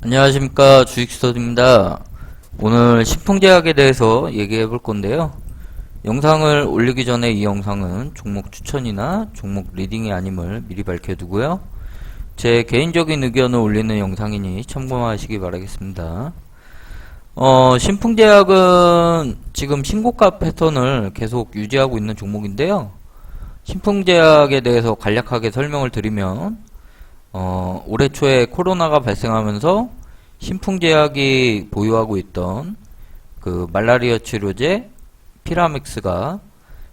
안녕하십니까 주식스터디입니다. 오늘 신풍제약에 대해서 얘기해 볼 건데요. 영상을 올리기 전에 이 영상은 종목 추천이나 종목 리딩이 아님을 미리 밝혀두고요. 제 개인적인 의견을 올리는 영상이니 참고하시기 바라겠습니다. 어, 신풍제약은 지금 신고가 패턴을 계속 유지하고 있는 종목인데요. 신풍제약에 대해서 간략하게 설명을 드리면 어, 올해 초에 코로나가 발생하면서 신풍제약이 보유하고 있던 그 말라리아 치료제 피라믹스가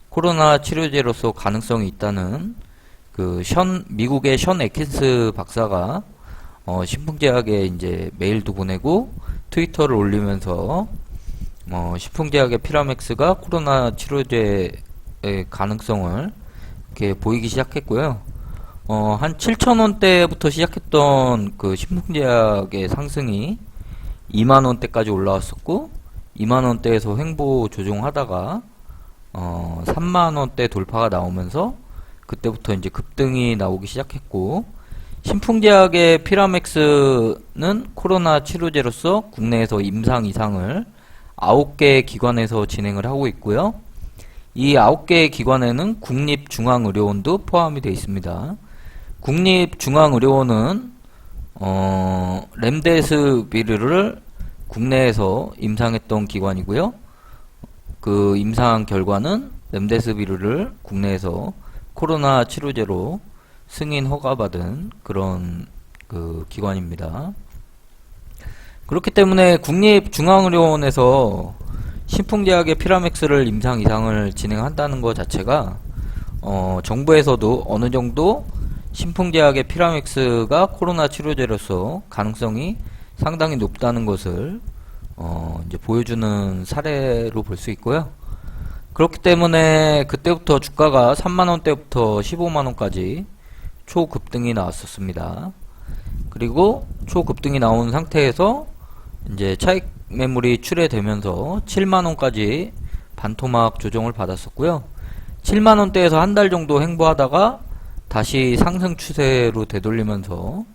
코로나 치료제로서 가능성이 있다는 그 션, 미국의 션 에킨스 박사가 어, 신풍제약에 이제 메일도 보내고 트위터를 올리면서 어, 신풍제약의 피라믹스가 코로나 치료제의 가능성을 이렇게 보이기 시작했고요. 어, 한 7,000원대부터 시작했던 그 신풍제약의 상승이 2만원대까지 올라왔었고, 2만원대에서 횡보 조정하다가, 어, 3만원대 돌파가 나오면서, 그때부터 이제 급등이 나오기 시작했고, 신풍제약의 피라맥스는 코로나 치료제로서 국내에서 임상 이상을 9개 기관에서 진행을 하고 있고요. 이 9개의 기관에는 국립중앙의료원도 포함이 되어 있습니다. 국립중앙의료원은 어, 렘데스비르를 국내에서 임상했던 기관이고요. 그 임상 결과는 렘데스비르를 국내에서 코로나 치료제로 승인 허가받은 그런 그 기관입니다. 그렇기 때문에 국립중앙의료원에서 신풍제약의 피라맥스를 임상 이상을 진행한다는 것 자체가 어, 정부에서도 어느 정도 신풍제약의 피라맥스가 코로나 치료제로서 가능성이 상당히 높다는 것을 어, 이제 보여주는 사례로 볼 수 있고요. 그렇기 때문에 그때부터 주가가 3만원대부터 15만원까지 초급등이 나왔었습니다. 그리고 초급등이 나온 상태에서 이제 차익 매물이 출회되면서 7만원까지 반토막 조정을 받았었고요. 7만원대에서 한 달 정도 횡보하다가 다시 상승 추세로 되돌리면서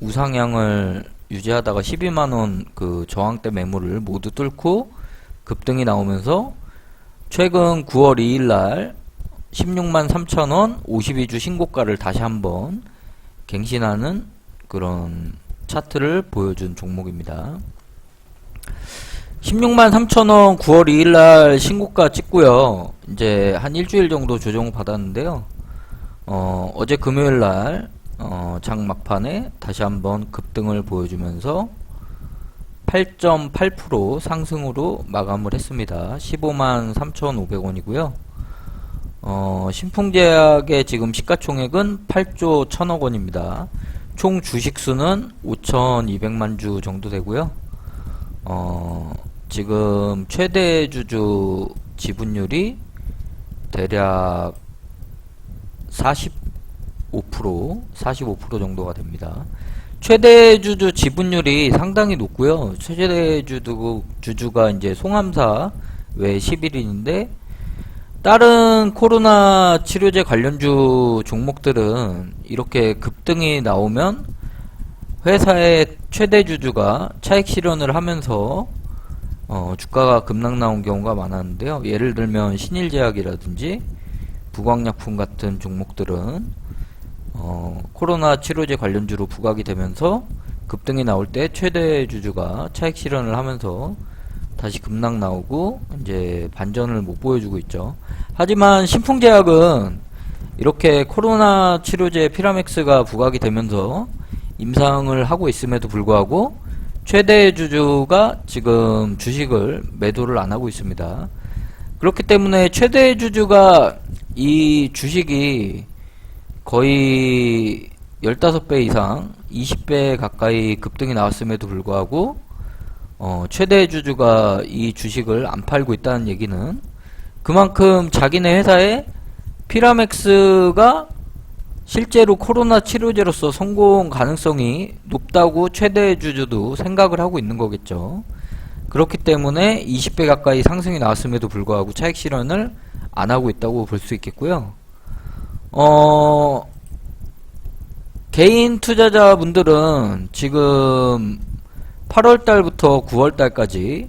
우상향을 유지하다가 12만원 그 저항대 매물을 모두 뚫고 급등이 나오면서 최근 9월 2일날 16만 3천원 52주 신고가를 다시 한번 갱신하는 그런 차트를 보여준 종목입니다. 16만 3천원 9월 2일날 신고가 찍고요. 이제 한 일주일 정도 조정 받았는데요. 어, 어제 금요일 날 어, 장 막판에 다시 한번 급등을 보여주면서 8.8% 상승으로 마감을 했습니다. 15만 3,500원이고요. 어, 신풍제약의 지금 시가총액은 8조 1천억 원입니다. 총 주식수는 5,200만 주 정도 되고요. 어, 지금 최대 주주 지분율이 대략 45% 45% 정도가 됩니다. 최대 주주 지분율이 상당히 높고요. 최대 주주 주주가 이제 송암사 외 11인인데 다른 코로나 치료제 관련주 종목들은 이렇게 급등이 나오면 회사의 최대 주주가 차익 실현을 하면서 어, 주가가 급락 나온 경우가 많았는데요. 예를 들면 신일제약이라든지 부광약품 같은 종목들은 어, 코로나 치료제 관련주로 부각이 되면서 급등이 나올 때 최대 주주가 차익 실현을 하면서 다시 급락 나오고 이제 반전을 못 보여주고 있죠. 하지만 신풍제약은 이렇게 코로나 치료제 피라맥스가 부각이 되면서 임상을 하고 있음에도 불구하고 최대 주주가 지금 주식을 매도를 안 하고 있습니다. 그렇기 때문에 최대 주주가 이 주식이 거의 15배 이상 20배 가까이 급등이 나왔음에도 불구하고 어, 최대 주주가 이 주식을 안 팔고 있다는 얘기는 그만큼 자기네 회사에 피라맥스가 실제로 코로나 치료제로서 성공 가능성이 높다고 최대 주주도 생각을 하고 있는 거겠죠. 그렇기 때문에 20배 가까이 상승이 나왔음에도 불구하고 차익 실현을 안 하고 있다고 볼 수 있겠고요. 어, 개인 투자자분들은 지금 8월 달부터 9월 달까지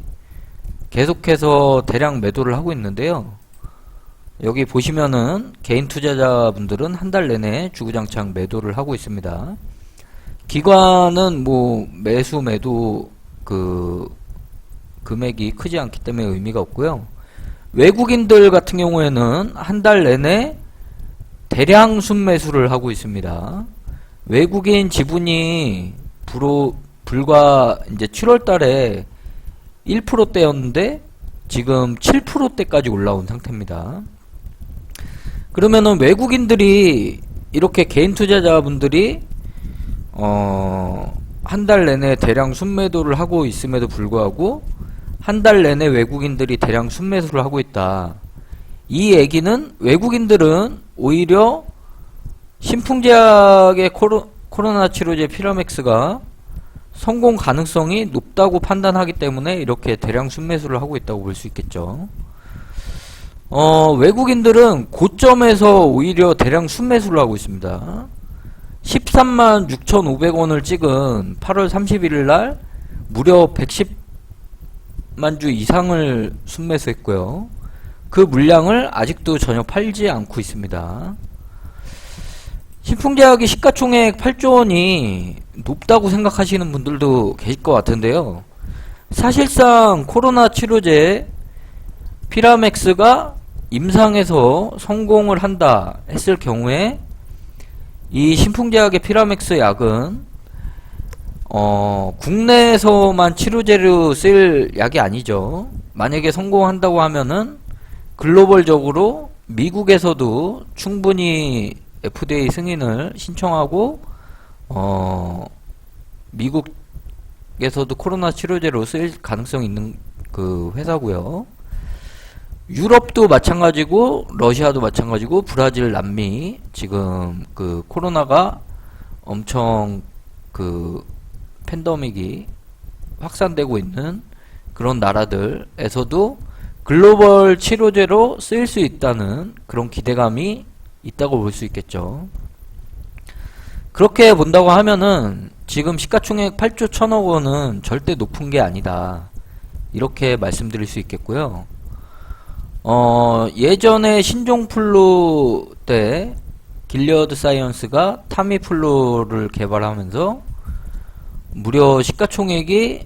계속해서 대량 매도를 하고 있는데요. 여기 보시면은 개인 투자자분들은 한 달 내내 주구장창 매도를 하고 있습니다. 기관은 뭐 매수 매도 그 금액이 크지 않기 때문에 의미가 없고요. 외국인들 같은 경우에는 한 달 내내 대량 순매수를 하고 있습니다. 외국인 지분이 불로 불과 이제 7월 달에 1%대였는데 지금 7%대까지 올라온 상태입니다. 그러면은 외국인들이 이렇게 개인 투자자분들이 어, 한 달 내내 대량 순매도를 하고 있음에도 불구하고 한 달 내내 외국인들이 대량 순매수를 하고 있다. 이 얘기는 외국인들은 오히려 신풍제약의 코로, 코로나 치료제 피라맥스가 성공 가능성이 높다고 판단하기 때문에 이렇게 대량 순매수를 하고 있다고 볼 수 있겠죠. 어, 외국인들은 고점에서 오히려 대량 순매수를 하고 있습니다. 13만 6,500원을 찍은 8월 31일 날 무려 110 만주 이상을 순매수했고요. 그 물량을 아직도 전혀 팔지 않고 있습니다. 신풍제약이 시가총액 8조 원이 높다고 생각하시는 분들도 계실 것 같은데요. 사실상 코로나 치료제 피라맥스가 임상에서 성공을 한다 했을 경우에 이 신풍제약의 피라맥스 약은 어, 국내에서만 치료제로 쓸 약이 아니죠. 만약에 성공한다고 하면은 글로벌적으로 미국에서도 충분히 FDA 승인을 신청하고 어, 미국에서도 코로나 치료제로 쓰일 가능성이 있는 그 회사고요. 유럽도 마찬가지고 러시아도 마찬가지고 브라질, 남미 지금 그 코로나가 엄청 그 팬데믹이 확산되고 있는 그런 나라들에서도 글로벌 치료제로 쓰일 수 있다는 그런 기대감이 있다고 볼 수 있겠죠. 그렇게 본다고 하면은 지금 시가총액 8조 1천억 원은 절대 높은 게 아니다. 이렇게 말씀드릴 수 있겠고요. 어, 예전에 신종플루 때 길리어드 사이언스가 타미플루를 개발하면서 무려 시가총액이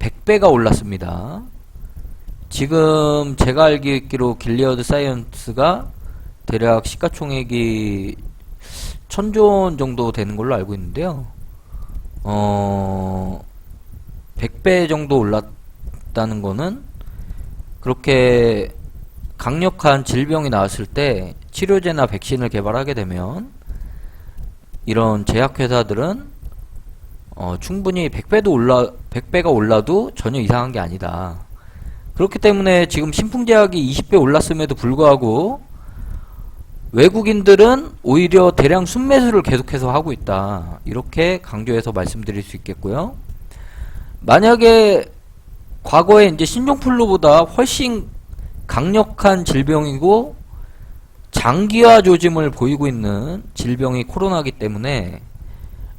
100배가 올랐습니다. 지금 제가 알기로 길리어드 사이언스가 대략 시가총액이 천조 원 정도 되는 걸로 알고 있는데요. 어, 100배 정도 올랐다는 거는 그렇게 강력한 질병이 나왔을 때 치료제나 백신을 개발하게 되면 이런 제약회사들은 어, 충분히 100배도 올라 100배가 올라도 전혀 이상한 게 아니다. 그렇기 때문에 지금 신풍제약이 20배 올랐음에도 불구하고 외국인들은 오히려 대량 순매수를 계속해서 하고 있다. 이렇게 강조해서 말씀드릴 수 있겠고요. 만약에 과거에 이제 신종플루보다 훨씬 강력한 질병이고 장기화 조짐을 보이고 있는 질병이 코로나기 때문에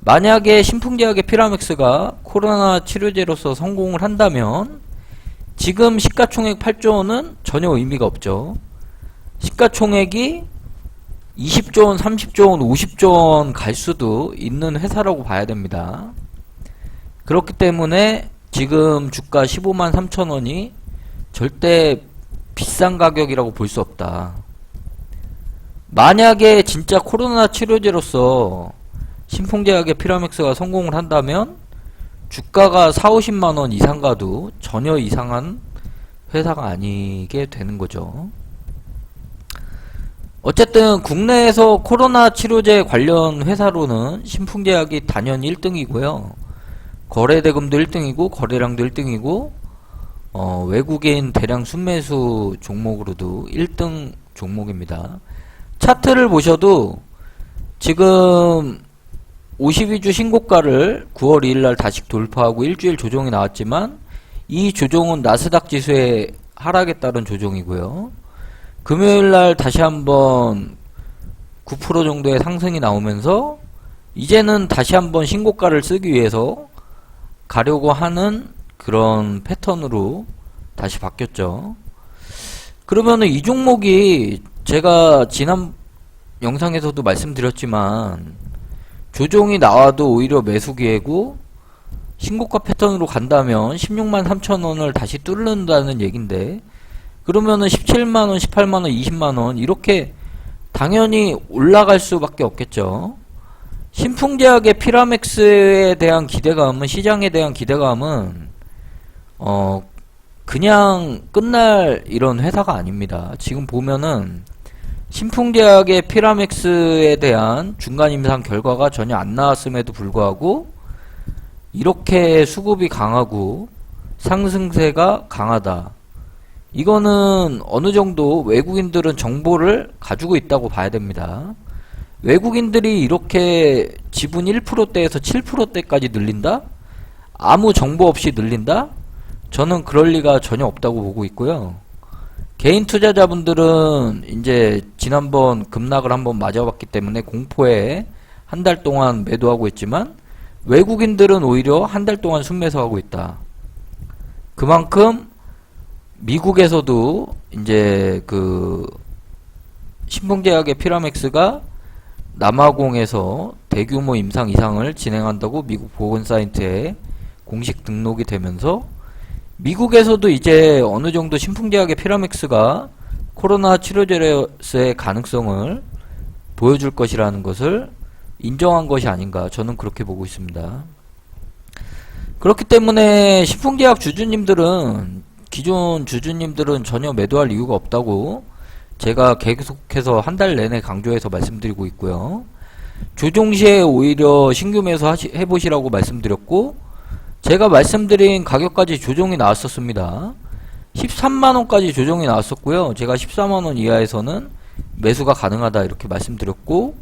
만약에 신풍제약의 피라맥스가 코로나 치료제로서 성공을 한다면 지금 시가총액 8조 원은 전혀 의미가 없죠. 시가총액이 20조 원, 30조 원, 50조 원 갈 수도 있는 회사라고 봐야 됩니다. 그렇기 때문에 지금 주가 15만 3천 원이 절대 비싼 가격이라고 볼 수 없다. 만약에 진짜 코로나 치료제로서 신풍제약의 피라맥스가 성공을 한다면 주가가 4, 50만 원 이상 가도 전혀 이상한 회사가 아니게 되는 거죠. 어쨌든 국내에서 코로나 치료제 관련 회사로는 신풍제약이 단연 1등이고요. 거래 대금도 1등이고 거래량도 1등이고 어, 외국인 대량 순매수 종목으로도 1등 종목입니다. 차트를 보셔도 지금 52주 신고가를 9월 2일 날 다시 돌파하고 일주일 조정이 나왔지만 이 조정은 나스닥 지수의 하락에 따른 조정이고요. 금요일 날 다시 한번 9% 정도의 상승이 나오면서 이제는 다시 한번 신고가를 쓰기 위해서 가려고 하는 그런 패턴으로 다시 바뀌었죠. 그러면은 이 종목이 제가 지난 영상에서도 말씀드렸지만 조종이 나와도 오히려 매수 기회고 신고가 패턴으로 간다면 16만 3천 원을 다시 뚫는다는 얘긴데 그러면은 17만 원, 18만 원, 20만 원 이렇게 당연히 올라갈 수밖에 없겠죠. 신풍제약의 피라맥스에 대한 기대감은 시장에 대한 기대감은 어 그냥 끝날 이런 회사가 아닙니다. 지금 보면은 신풍제약의 피라맥스에 대한 중간 임상 결과가 전혀 안 나왔음에도 불구하고 이렇게 수급이 강하고 상승세가 강하다. 이거는 어느 정도 외국인들은 정보를 가지고 있다고 봐야 됩니다. 외국인들이 이렇게 지분 1%대에서 7%대까지 늘린다? 아무 정보 없이 늘린다? 저는 그럴 리가 전혀 없다고 보고 있고요. 개인 투자자분들은 이제 지난번 급락을 한번 맞아봤기 때문에 공포에 한 달 동안 매도하고 있지만 외국인들은 오히려 한 달 동안 순매수하고 있다. 그만큼 미국에서도 이제 그 신풍제약의 피라맥스가 남아공에서 대규모 임상 이상을 진행한다고 미국 보건 사이트에 공식 등록이 되면서 미국에서도 이제 어느 정도 신풍제약의 피라맥스가 코로나 치료제로서의 가능성을 보여줄 것이라는 것을 인정한 것이 아닌가 저는 그렇게 보고 있습니다. 그렇기 때문에 신풍제약 주주님들은 기존 주주님들은 전혀 매도할 이유가 없다고 제가 계속해서 한 달 내내 강조해서 말씀드리고 있고요. 조종 시에 오히려 신규 매수 해보시라고 말씀드렸고 제가 말씀드린 가격까지 조정이 나왔었습니다. 13만원까지 조정이 나왔었고요. 제가 14만원 이하에서는 매수가 가능하다 이렇게 말씀드렸고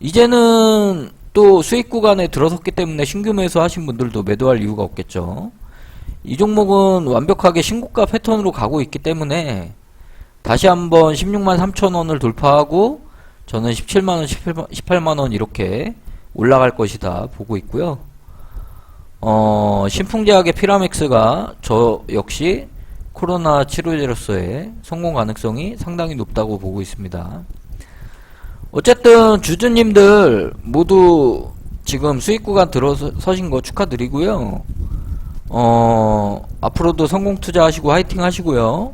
이제는 또 수익 구간에 들어섰기 때문에 신규 매수 하신 분들도 매도할 이유가 없겠죠. 이 종목은 완벽하게 신고가 패턴으로 가고 있기 때문에 다시 한번 16만 3천원을 돌파하고 저는 17만원, 18만원 이렇게 올라갈 것이다 보고 있고요. 어, 신풍제약의 피라맥스가 저 역시 코로나 치료제로서의 성공 가능성이 상당히 높다고 보고 있습니다. 어쨌든 주주님들 모두 지금 수익 구간 들어서신 거 축하드리고요. 어, 앞으로도 성공 투자하시고 화이팅 하시고요.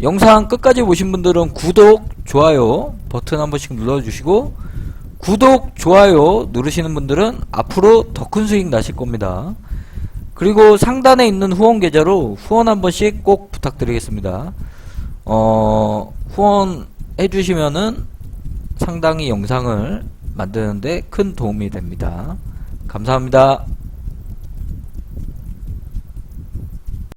영상 끝까지 보신 분들은 구독, 좋아요 버튼 한 번씩 눌러주시고 구독, 좋아요 누르시는 분들은 앞으로 더 큰 수익 나실 겁니다. 그리고 상단에 있는 후원 계좌로 후원 한 번씩 꼭 부탁드리겠습니다. 어, 후원 해주시면은 상당히 영상을 만드는데 큰 도움이 됩니다. 감사합니다.